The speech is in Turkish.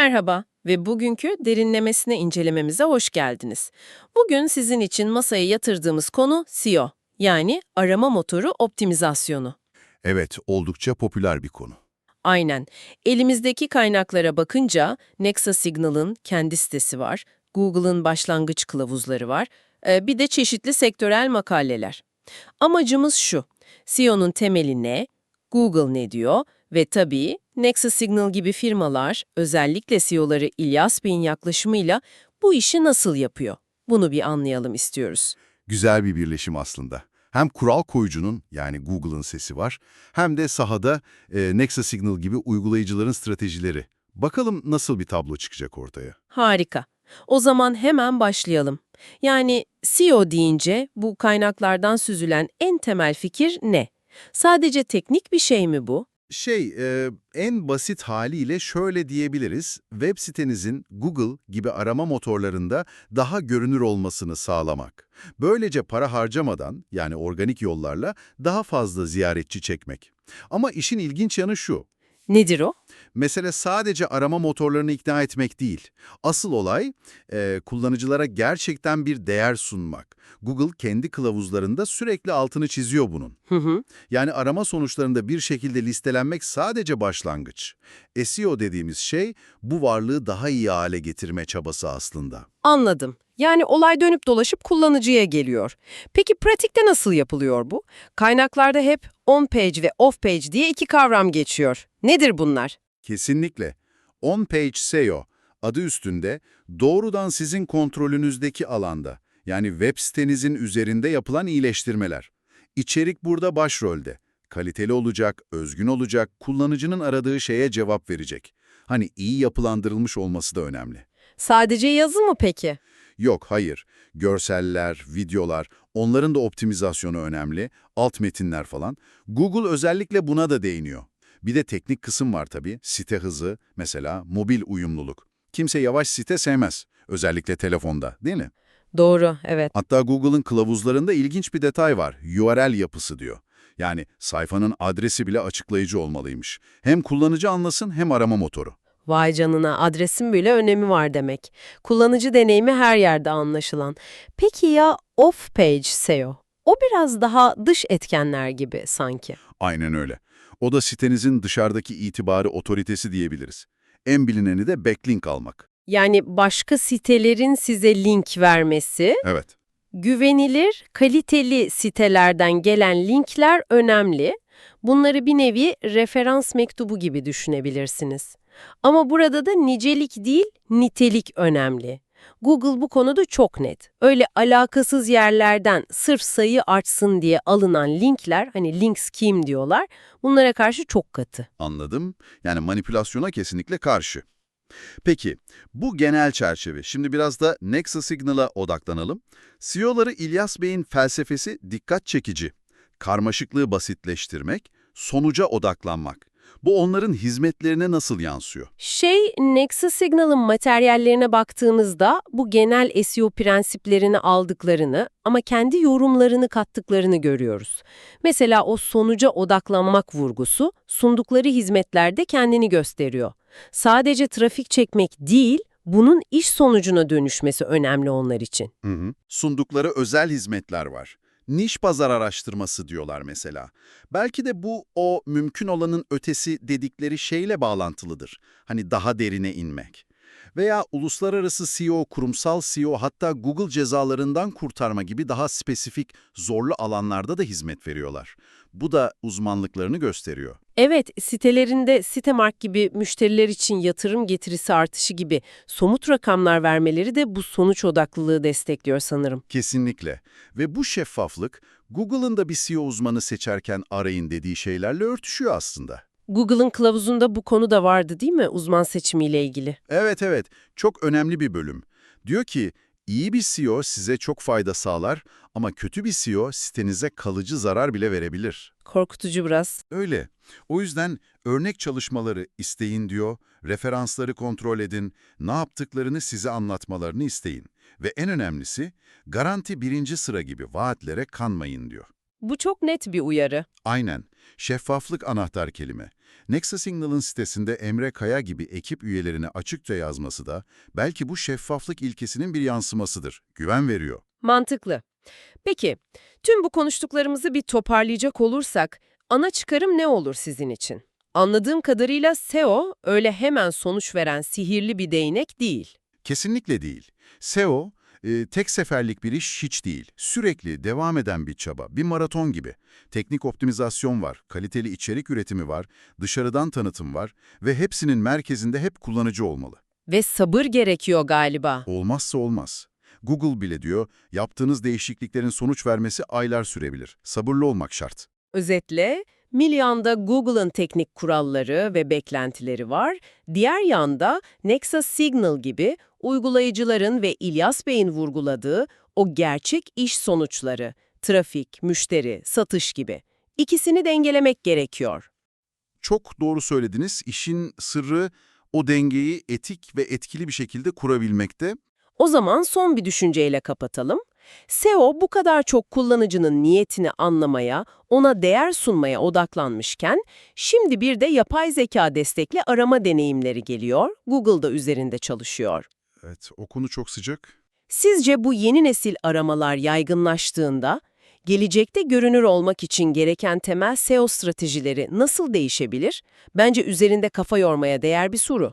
Merhaba ve bugünkü derinlemesine incelememize hoş geldiniz. Bugün sizin için masaya yatırdığımız konu SEO, yani arama motoru optimizasyonu. Evet, oldukça popüler bir konu. Aynen. Elimizdeki kaynaklara bakınca Nexa Signal'ın kendi sitesi var, Google'ın başlangıç kılavuzları var, e, bir de çeşitli sektörel makaleler. Amacımız şu, SEO'nun temeli ne, Google ne diyor ve tabii Nexa Signal gibi firmalar, özellikle CEO'ları İlyas Bey'in yaklaşımıyla bu işi nasıl yapıyor? Bunu bir anlayalım istiyoruz. Güzel bir birleşim aslında. Hem kural koyucunun yani Google'ın sesi var, hem de sahada e, Nexa Signal gibi uygulayıcıların stratejileri. Bakalım nasıl bir tablo çıkacak ortaya. Harika. O zaman hemen başlayalım. Yani SEO deyince bu kaynaklardan süzülen en temel fikir ne? Sadece teknik bir şey mi bu? Şey, e, en basit haliyle şöyle diyebiliriz, web sitenizin Google gibi arama motorlarında daha görünür olmasını sağlamak. Böylece para harcamadan, yani organik yollarla daha fazla ziyaretçi çekmek. Ama işin ilginç yanı şu, Nedir o? Mesele sadece arama motorlarını ikna etmek değil. Asıl olay, e, kullanıcılara gerçekten bir değer sunmak. Google kendi kılavuzlarında sürekli altını çiziyor bunun. Hı hı. Yani arama sonuçlarında bir şekilde listelenmek sadece başlangıç. SEO dediğimiz şey bu varlığı daha iyi hale getirme çabası aslında. Anladım. Yani olay dönüp dolaşıp kullanıcıya geliyor. Peki pratikte nasıl yapılıyor bu? Kaynaklarda hep on-page ve off-page diye iki kavram geçiyor. Nedir bunlar? Kesinlikle. On-page SEO adı üstünde doğrudan sizin kontrolünüzdeki alanda yani web sitenizin üzerinde yapılan iyileştirmeler. İçerik burada başrolde. Kaliteli olacak, özgün olacak, kullanıcının aradığı şeye cevap verecek. Hani iyi yapılandırılmış olması da önemli. Sadece yazı mı peki? Yok, hayır. Görseller, videolar, onların da optimizasyonu önemli, alt metinler falan. Google özellikle buna da değiniyor. Bir de teknik kısım var tabii, site hızı, mesela mobil uyumluluk. Kimse yavaş site sevmez, özellikle telefonda, değil mi? Doğru, evet. Hatta Google'ın kılavuzlarında ilginç bir detay var, URL yapısı diyor. Yani sayfanın adresi bile açıklayıcı olmalıymış. Hem kullanıcı anlasın hem arama motoru. Vay canına adresin bile önemi var demek. Kullanıcı deneyimi her yerde anlaşılan. Peki ya off-page SEO? O biraz daha dış etkenler gibi sanki. Aynen öyle. O da sitenizin dışarıdaki itibarı otoritesi diyebiliriz. En bilineni de backlink almak. Yani başka sitelerin size link vermesi, Evet. güvenilir, kaliteli sitelerden gelen linkler önemli. Bunları bir nevi referans mektubu gibi düşünebilirsiniz. Ama burada da nicelik değil, nitelik önemli. Google bu konuda çok net. Öyle alakasız yerlerden sırf sayı artsın diye alınan linkler, hani link scheme diyorlar, bunlara karşı çok katı. Anladım. Yani manipülasyona kesinlikle karşı. Peki, bu genel çerçeve. Şimdi biraz da Nexa Signal'a odaklanalım. CEO'ları İlyas Bey'in felsefesi dikkat çekici. Karmaşıklığı basitleştirmek, sonuca odaklanmak. Bu onların hizmetlerine nasıl yansıyor? Şey, Nexus Signal'ın materyallerine baktığımızda bu genel SEO prensiplerini aldıklarını ama kendi yorumlarını kattıklarını görüyoruz. Mesela o sonuca odaklanmak vurgusu sundukları hizmetlerde kendini gösteriyor. Sadece trafik çekmek değil, bunun iş sonucuna dönüşmesi önemli onlar için. Hı hı. Sundukları özel hizmetler var. Niş pazar araştırması diyorlar mesela. Belki de bu o mümkün olanın ötesi dedikleri şeyle bağlantılıdır. Hani daha derine inmek. Veya uluslararası CEO, kurumsal CEO hatta Google cezalarından kurtarma gibi daha spesifik, zorlu alanlarda da hizmet veriyorlar. Bu da uzmanlıklarını gösteriyor. Evet, sitelerinde Sitemark gibi müşteriler için yatırım getirisi artışı gibi somut rakamlar vermeleri de bu sonuç odaklılığı destekliyor sanırım. Kesinlikle. Ve bu şeffaflık, Google'ın da bir CEO uzmanı seçerken arayın dediği şeylerle örtüşüyor aslında. Google'ın kılavuzunda bu konu da vardı değil mi uzman seçimiyle ilgili? Evet evet, çok önemli bir bölüm. Diyor ki, iyi bir CEO size çok fayda sağlar ama kötü bir CEO sitenize kalıcı zarar bile verebilir. Korkutucu biraz. Öyle. O yüzden örnek çalışmaları isteyin diyor, referansları kontrol edin, ne yaptıklarını size anlatmalarını isteyin. Ve en önemlisi, garanti birinci sıra gibi vaatlere kanmayın diyor. Bu çok net bir uyarı. Aynen. Şeffaflık anahtar kelime. Nexa Signal'ın sitesinde Emre Kaya gibi ekip üyelerine açıkça yazması da belki bu şeffaflık ilkesinin bir yansımasıdır. Güven veriyor. Mantıklı. Peki, tüm bu konuştuklarımızı bir toparlayacak olursak, ana çıkarım ne olur sizin için? Anladığım kadarıyla SEO öyle hemen sonuç veren sihirli bir değnek değil. Kesinlikle değil. SEO, e, tek seferlik bir iş hiç değil. Sürekli devam eden bir çaba, bir maraton gibi. Teknik optimizasyon var, kaliteli içerik üretimi var, dışarıdan tanıtım var ve hepsinin merkezinde hep kullanıcı olmalı. Ve sabır gerekiyor galiba. Olmazsa olmaz. Google bile diyor, yaptığınız değişikliklerin sonuç vermesi aylar sürebilir. Sabırlı olmak şart. Özetle, Milyanda Google'ın teknik kuralları ve beklentileri var. Diğer yanda Nexa Signal gibi uygulayıcıların ve İlyas Bey'in vurguladığı o gerçek iş sonuçları, trafik, müşteri, satış gibi. İkisini dengelemek gerekiyor. Çok doğru söylediniz. İşin sırrı o dengeyi etik ve etkili bir şekilde kurabilmekte. O zaman son bir düşünceyle kapatalım. SEO bu kadar çok kullanıcının niyetini anlamaya, ona değer sunmaya odaklanmışken, şimdi bir de yapay zeka destekli arama deneyimleri geliyor, Google'da üzerinde çalışıyor. Evet, o konu çok sıcak. Sizce bu yeni nesil aramalar yaygınlaştığında, gelecekte görünür olmak için gereken temel SEO stratejileri nasıl değişebilir? Bence üzerinde kafa yormaya değer bir soru.